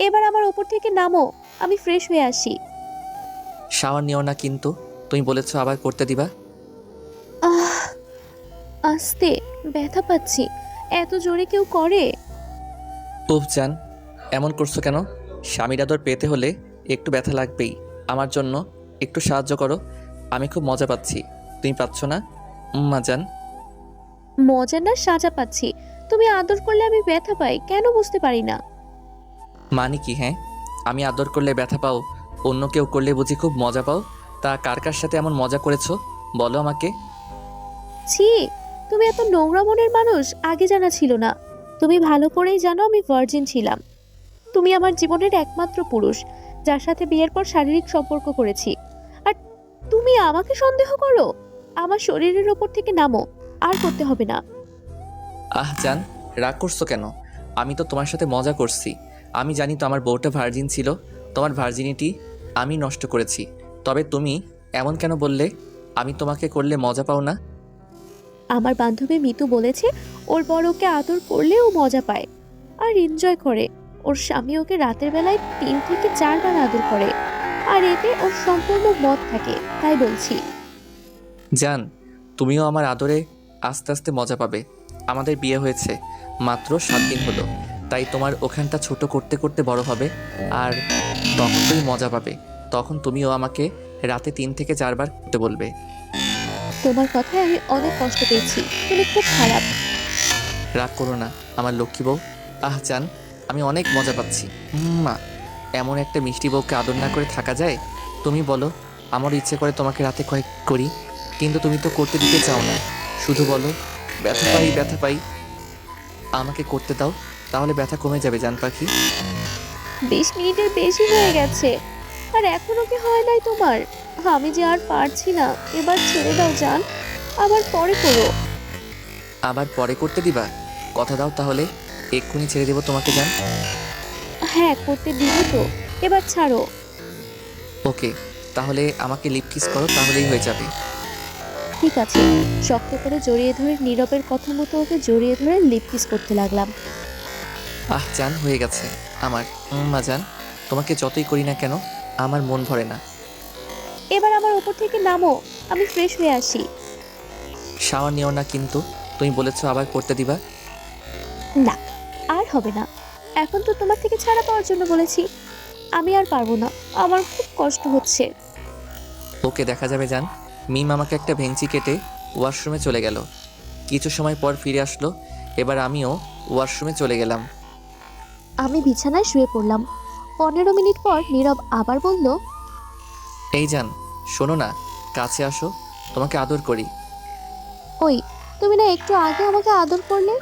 এবার আমার ওপর থেকে নামো আমি ফ্রেশ হয়ে আসি। শাওয়ার নিও না কিন্তু তুমি বলেছ আবার করতে দিবা। আহ আস্তে ব্যথা পাচ্ছি এত জোরে কেউ করে? উফ জান এমন করছ কেন? স্বামীর আদর পেতে হলে একটু ব্যথা লাগবেই আমার জন্য একটু সাহায্য করো আমি খুব মজা পাচ্ছি তুমি পাচ্ছ না? মা জান। মজা না সাজা পাচ্ছি তুমি আদর করলে আমি ব্যথা পাই কেন বুঝতে পারি না? মানে কি হ্যাঁ? আমি আদর করলে ব্যথা পাও অন্য কেউ করলে বুঝি খুব মজা পাও? তা কার কার সাথে এমন মজা করেছ? বলো আমাকে। ছি তুমি এত নোংরা মনের মানুষ আগে জানা ছিল না। তুমি ভালো করেই জানো আমি ভার্জিন ছিলাম। তুমি আমার জীবনের একমাত্র পুরুষ যার সাথে বিয়ের পর শারীরিক সম্পর্ক করেছি। আর তুমি আমাকে সন্দেহ করো? আমার শরীরের ওপর থেকে নামো আর করতে হবে না। আহ জান রাগ করছ কেন? আমি তো তোমার সাথে মজা করছি। আমি জানি তো আমার বউটা ভার্জিন ছিল। তোমার ভার্জিনিটি আমি নষ্ট করেছি। তবে তুমি এমন কেন বললে? আমি তোমাকে করলে মজা পাও না। আমার বান্ধবী মিতু বলেছে ওর বড় ওকে আদর করলে ও মজা পায় আর এনজয় করে। ওর স্বামী ওকে রাতের বেলায় তিন থেকে চারবার আদর করে আর এতে ওর সম্পূর্ণ মত থাকে তাই বলছি। জান তুমিও আমার আদরে আস্তে আস্তে মজা পাবে। আমাদের বিয়ে হয়েছে মাত্র সাত দিন হলো। তাই তোমার ওখানটা ছোট করতে করতে বড় হবে আর তখন তুমি মজা পাবে। তখন তুমিও আমাকে রাতে তিন থেকে চারবার করতে বলবে। তোমার কথায় আমি অনেক কষ্ট পেয়েছি। তুমি খুব খারাপ। রাগ করো না আমার লক্ষ্মী বউ। আহ চান আমি অনেক মজা পাচ্ছি। মা এমন একটা মিষ্টি বউকে আদর না করে থাকা যায়? তুমি বলো আমার ইচ্ছে করে তোমাকে রাতে কয়েক করি কিন্তু তুমি তো করতে দিতে চাও না। শুধু বলো ব্যথা পাই ব্যথা পাই। আমাকে করতে দাও। তাহলে ব্যথা কমে যাবে জান পাখি। বিশ মিনিটের বেশি হয়ে গেছে। আর এখনও কি হয় নাই তোমার? আমি যে আর পারছি না। এবার ছেড়ে দাও জান। আবার পরে করো। আবার পরে করতে দিবা? কথা দাও তাহলে। এক্ষুনি ছেড়ে দেবো তোমাকে জান। হ্যাঁ করতে দিবি তো। এবার ছাড়ো। ওকে তাহলে আমাকে লিপ কিস করো তাহলেই হয়ে যাবে। ঠিক আছে। শক্ত করে জড়িয়ে ধরে নীরবের কথা মতো ওকে জড়িয়ে ধরে লিপ কিস করতে লাগলাম। আহ জান হয়ে গেছে। আমার মা জান তোমাকে যতই করি না কেন আমার মন ভরে না। এবার আমার উপর থেকে নামো আমি ফ্রেশ হয়ে আসি। শাওয়ার নিও না কিন্তু তুমি বলেছ আবার করতে দিবা। না আর হবে না। এখন তো তোমার থেকে ছাড়া পাওয়ার জন্য বলেছি। আমি আর পারব না আমার খুব কষ্ট হচ্ছে। ওকে দেখা যাবে জান। মিম আমাকে একটা ভেঞ্চি কেটে ওয়াশরুমে চলে গেল। কিছু সময় পর ফিরে আসলো এবার আমিও ওয়াশরুমে চলে গেলাম। আমি বিছানায় শুয়ে পড়লাম। পনেরো মিনিট পর নীরব আবার বলল এই যান শোনো না কাছে আসো তোমাকে আদর করি। ওই তুমি না একটু আগে আমাকে আদর করলে?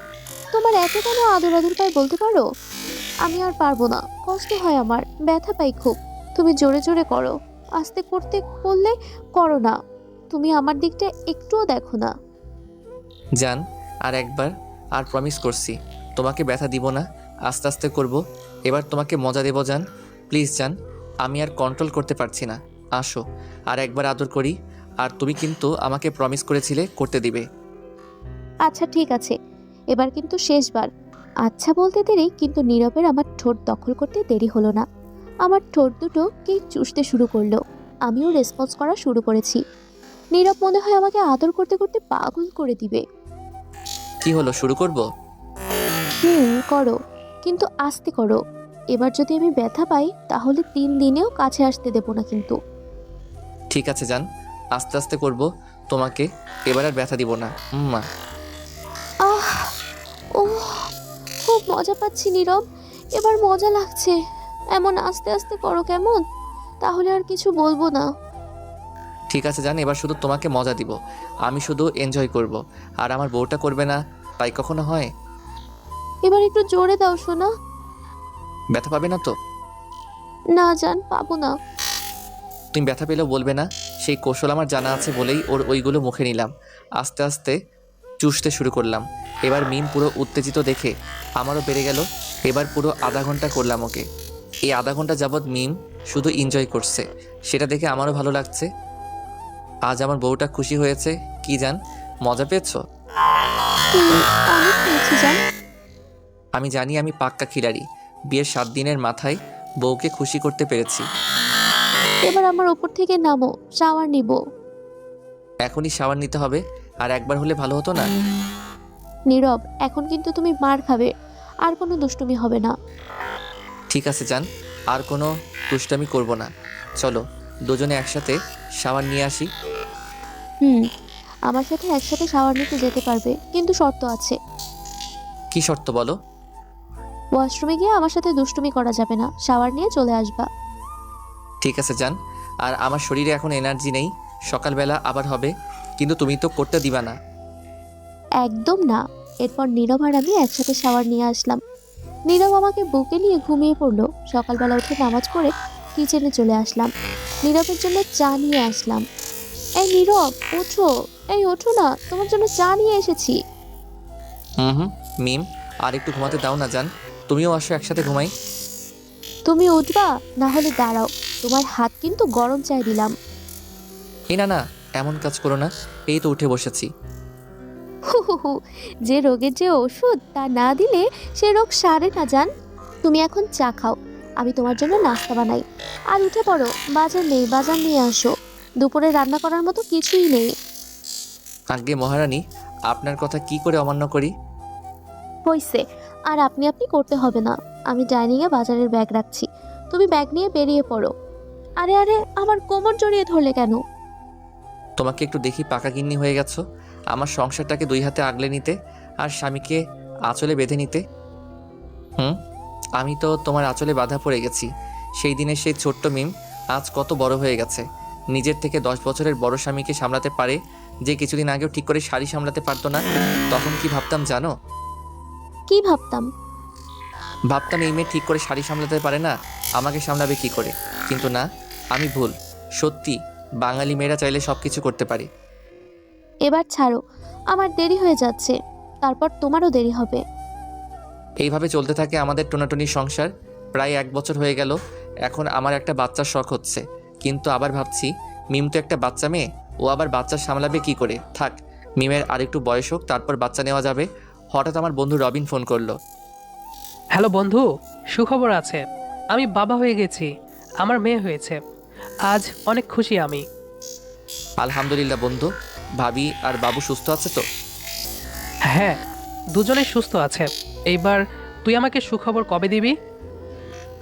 তোমার এত কেন আদর আদর পাই বলতে পারো? আমি আর পারব না কষ্ট হয় আমার ব্যথা পাই খুব। তুমি জোরে জোরে করো আস্তে করতে করলে করো না। তুমি আমার দিকটা একটুও দেখো না। জান আর একবার আর প্রমিস করছি তোমাকে ব্যথা দিব না। আস্তে আস্তে করব। এবার তোমাকে মজা দেব যান প্লিজ যান আমি আর কন্ট্রোল করতে পারছি না। আসো আর একবার আদর করি। আর তুমি কিন্তু আমাকে প্রমিস করেছিলে করতে দিবে। আচ্ছা ঠিক আছে। এবার কিন্তু শেষবার। আচ্ছা বলতে দেরি কিন্তু নীরবের আমার ঠোঁট দখল করতে দেরি হলো না। আমার ঠোঁট দুটো কে চুষতে শুরু করল। আমিও রেসপন্স করা শুরু করেছি। নীরব মনে হয় আমাকে আদর করতে করতে পাগল করে দিবে। কি হলো শুরু করব? হুম করো। কিন্তু আস্তে করো। এবার যদি আমি ব্যথা পাই তাহলে তিন দিনেও কাছে আসতে দেবো না কিন্তু। ঠিক আছে জান। আস্তে আস্তে করব। তোমাকে এবার আর ব্যথা দিব না। মা আহ ও খুব মজা পাচ্ছি নীরব। এবার মজা লাগছে। এমন আস্তে আস্তে করো কেমন? তাহলে আর কিছু বলব না। ঠিক আছে জান। এবার শুধু তোমাকে মজা দিব। আমি শুধু এনজয় করব। আর আমার বউটা করবে না? তাই কখনো হয়? এবার একটু জোরে দাও শোনা ব্যথা পাবে না তো? না জান পাবো না। তুমি ব্যথা পেলেও বলবে না। সেই কৌশল আমার জানা আছে বলেই ওর ওইগুলো মুখে নিলাম। আস্তে আস্তে চুষতে শুরু করলাম। এবার মিম পুরো উত্তেজিত দেখে আমারও বেড়ে গেল। এবার পুরো আধা ঘণ্টা করলাম ওকে। এই আধা ঘণ্টা যাবৎ মিম শুধু এনজয় করছে। সেটা দেখে আমারও ভালো লাগছে। আজ আমার বউটা খুশি হয়েছে। কি জান? মজা পেয়েছ? অনেক পেয়েছি জান। আমি জানি আমি পাক্কা খিলাড়ি। বিয়ের সাত দিনের মাথায় বউকে খুশি করতে পেরেছি। এবার আমার ওপর থেকে নামো শাওয়ার নিব। এখনই শাওয়ার নিতে হবে আর একবার হলে ভালো হতো না? নীরব এখন কিন্তু তুমি মার খাবে আর কোনো দুষ্টুমি হবে না। ঠিক আছে যান আর কোনো দুষ্টামি করব না। চলো দুজনে একসাথে শাওয়ার নিয়ে আসি। হুম আমার সাথে একসাথে শাওয়ার নিতে যেতে পারবে কিন্তু শর্ত আছে। কি শর্ত বলো? ওয়াশরুমে গিয়ে আমার সাথে দুষ্টুমি করা যাবে না। শাওয়ার নিয়ে চলে আসবা। ঠিক আছে যান আর আমার শরীরে এখন এনার্জি নেই। সকালবেলা আবার হবে। কিন্তু তুমি তো করতে দিবা না। একদম না। এরপর নীরব আর আমি একসাথে শাওয়ার নিয়ে আসলাম। নীরব আমাকে বুকে নিয়ে ঘুমিয়ে পড়ল। সকালবেলা উঠে নামাজ পড়ে কিচেনে চলে আসলাম। নীরবের জন্য চা নিয়ে আসলাম। এই নীরব ওঠো। এই ওঠো না। তোমার জন্য চা নিয়ে এসেছি। হুম হুম। মিম আর একটু ঘুমাতে দাও না যান তুমিও আসো একসাথে ঘুমাই। তুমি উঠবা না হলে দাঁড়াও। তোমার হাত কিন্তু গরম চাই দিলাম। এই না না এমন কাজ করো না এই তো উঠে বসেছি। হু হু হু, যে রোগের যে ওষুধ তা না দিলে সে রোগ সারে না যান তুমি এখন চা খাও আমি তোমার জন্য নাস্তা বানাই। আর উঠে পড়ো বাজার নেই বাজার নিয়ে আসো। দুপুরে রান্না করার মতো কিছুই নেই। আগে মহারানী আপনার কথা কি করে অমান্য করি? হইছে আর আপনি আপনি করতে হবে না। আমি ডাইনিংয়ে বাজারের ব্যাগ রাখছি। তুমি ব্যাগ নিয়ে বেরিয়ে পড়ো। আরে আরে, আমার কোমর জড়িয়ে ধরলে কেন? তোমাকে একটু দেখি পাকা গিন্নি হয়ে গেছো? আমার সংসারটাকে দুই হাতে আগলে নিতে আর স্বামীকে আঁচলে বেঁধে নিতে? হুম, আমি তো তোমার আঁচলে বাধা পড়ে গেছি। সেই দিনের সেই ছোট্ট মিম আজ কত বড় হয়ে গেছে। নিজের থেকে দশ বছরের বড় স্বামীকে সামলাতে পারে যে কিছুদিন আগেও ঠিক করে শাড়ি সামলাতে পারতো না, তখন কি ভাবতাম জানো? কি ভাবতাম? ভাবতাম এই মেয়ে ঠিক করে শাড়ি সামলাতে পারে না আমাকে সামলাবে কি করে? কিন্তু না আমি ভুল। সত্যি বাঙালি মেয়েরা চাইলে সব কিছু করতে পারে। এবার ছাড়ো আমার দেরি হয়ে যাচ্ছে। তারপর তোমারও দেরি হবে। এইভাবে চলতে থাকে আমাদের টোনাটনির সংসার। প্রায় এক বছর হয়ে গেল এখন আমার একটা বাচ্চার শখ হচ্ছে। কিন্তু আবার ভাবছি মিম তো একটা বাচ্চা মেয়ে ও আবার বাচ্চা সামলাবে কি করে? থাক মিমের আরেকটু বয়স হোক তারপর বাচ্চা নেওয়া যাবে। হঠাৎ আমার বন্ধু রবিন ফোন করল। হ্যালো বন্ধু সুখবর আছে। আমি বাবা হয়ে গেছি আমার মেয়ে হয়েছে। আজ অনেক খুশি আমি। আলহামদুলিল্লাহ বন্ধু ভাবি আর বাবু সুস্থ আছে তো? হ্যাঁ দুজনেই সুস্থ আছে। এইবার তুই আমাকে সুখবর কবে দিবি?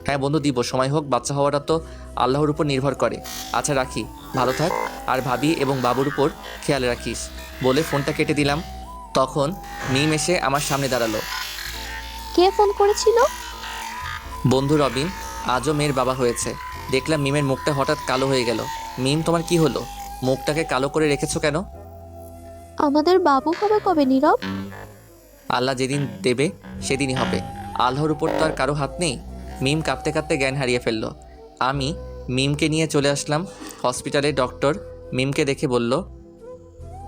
হ্যাঁ বন্ধু দিব। সময় হোক বাচ্চা হওয়াটা তো আল্লাহর উপর নির্ভর করে। আচ্ছা রাখি ভালো থাক। আর ভাবি এবং বাবুর উপর খেয়াল রাখিস। বলে ফোনটা কেটে দিলাম। তখন মিম এসে আমার সামনে দাঁড়াল। কে ফোন করেছিল? বন্ধু রবিন আজও মেয়ের বাবা হয়েছে। দেখলাম মিমের মুখটা হঠাৎ কালো হয়ে গেল। মিম তোমার কি হলো? মুখটাকে কালো করে রেখেছো কেন? আমাদের বাবু হবে কবে নীরব? আল্লাহ যেদিন দেবে সেদিনই হবে। আল্লাহর উপর তো আর কারও হাত নেই। মিম কাঁপতে কাঁপতে জ্ঞান হারিয়ে ফেলল। আমি মিমকে নিয়ে চলে আসলাম হসপিটালে। ডক্টর মিমকে দেখে বলল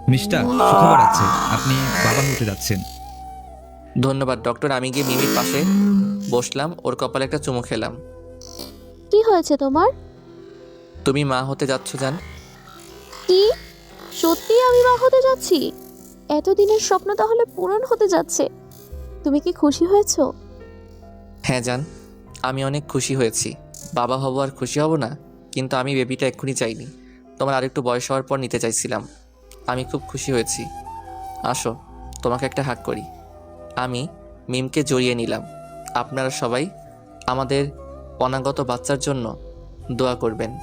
মিস্টার সুখবর আছে। আপনি বাবা হতে যাচ্ছেন। ধন্যবাদ ডক্টর। আমি গিয়ে মিমির পাশে বসলাম ওর কপালে একটা চুমু খেলাম। কি হয়েছে তোমার? তুমি মা হতে যাচ্ছ জান। কি? সত্যি আমি মা হতে যাচ্ছি? এতদিনের স্বপ্ন তাহলে পূরণ হতে যাচ্ছে। তুমি কি খুশি হয়েছো? হ্যাঁ জান। আমি অনেক খুশি হয়েছি। বাবা হব আর খুশি হব না কিন্তু আমি বেবিটা এক্ষুনি চাইনি। তোমার আরেকটু বয়স হওয়ার পর নিতে চাইছিলাম। আমি খুব খুশি হয়েছি। আসো, তোমাকে একটা হাক করি। আমি মিমকে জড়িয়ে নিলাম। আপনারা সবাই আমাদের অনাগত বাচ্চার জন্য দোয়া করবেন।